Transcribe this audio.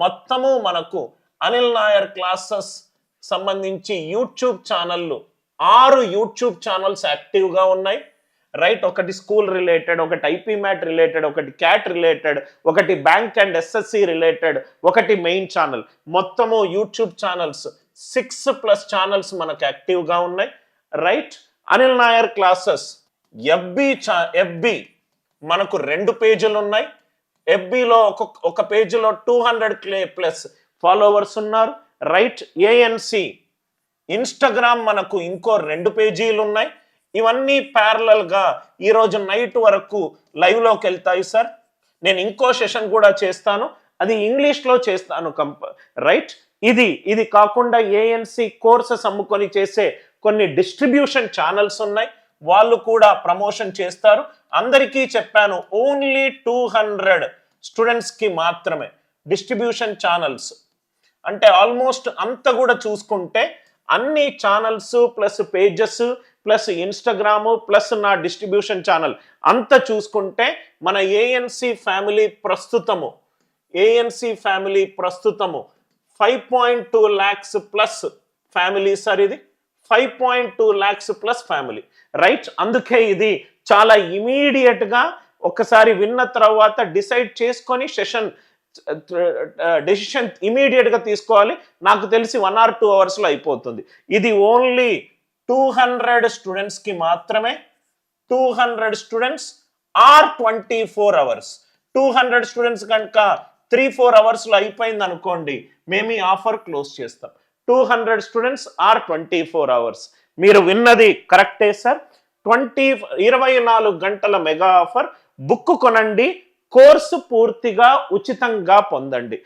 మొత్తము మనకు అనిల్ నాయర్ క్లాసెస్ సంబంధించి యూట్యూబ్ ఛానళ్ళు ఆరు యూట్యూబ్ ఛానల్స్ యాక్టివ్గా ఉన్నాయి. రైట్ ఒకటి స్కూల్ రిలేటెడ్ ఒకటి ఐపీ మ్యాట్ రిలేటెడ్ ఒకటి క్యాట్ రిలేటెడ్ ఒకటి బ్యాంక్ అండ్ ఎస్ఎస్సి రిలేటెడ్ ఒకటి మెయిన్ ఛానల్. మొత్తము YouTube channels six plus channels మనకు యాక్టివ్గా ఉన్నాయి. Right Anil Nair classes FB చా ఎఫ్బి మనకు రెండు పేజీలు ఉన్నాయి ఎఫ్బిలో ఒక ఒక పేజీలో two hundred clay plus followers ఉన్నారు. రైట్ ఏఎన్సి ఇన్స్టాగ్రామ్ మనకు ఇంకో రెండు పేజీలు ఉన్నాయి. ఇవన్నీ ప్యారలల్గా ఈరోజు నైట్ వరకు లైవ్లోకి వెళ్తాయి సార్ నేను ఇంకో సెషన్ కూడా చేస్తాను. అది ఇంగ్లీష్లో చేస్తాను కంప రైట్? ఇది ఇది కాకుండా ఏఎన్సి కోర్సెస్ అమ్ముకొని చేసే కొన్ని డిస్ట్రిబ్యూషన్ ఛానల్స్ ఉన్నాయి. వాళ్ళు కూడా ప్రమోషన్ చేస్తారు. అందరికీ చెప్పాను ఓన్లీ టూ హండ్రెడ్ స్టూడెంట్స్కి మాత్రమే డిస్ట్రిబ్యూషన్ ఛానల్స్ అంటే ఆల్మోస్ట్ అంత కూడా చూసుకుంటే అన్ని channels plus pages plus Instagram plus నా డిస్ట్రిబ్యూషన్ ఛానల్ అంత చూసుకుంటే మన ఏఎన్సి ఫ్యామిలీ ప్రస్తుతము ఏఎన్సి ఫ్యామిలీ ప్రస్తుతము five point two lakhs plus family sir ఇది. Five point two lakhs plus family. Right? అందుకే ఇది చాలా ఇమీడియట్గా ఒకసారి విన్న తర్వాత డిసైడ్ చేసుకొని సెషన్ డెసిషన్ ఇమీడియట్గా తీసుకోవాలి. నాకు తెలిసి వన్ ఆర్ టూ అవర్స్లో అయిపోతుంది. ఇది ఓన్లీ టూ హండ్రెడ్ స్టూడెంట్స్కి మాత్రమే. Two hundred students or twenty four hours. Two hundred students కనుక త్రీ ఫోర్ అవర్స్లో అయిపోయింది అనుకోండి మేము ఈ ఆఫర్ క్లోజ్ చేస్తాం. Two hundred students or twenty four hours. మీరు విన్నది కరెక్టే సార్. ట్వంటీ ఇరవై నాలుగు గంటల మెగా ఆఫర్. బుక్ కొనండి. కోర్సు పూర్తిగా ఉచితంగా పొందండి.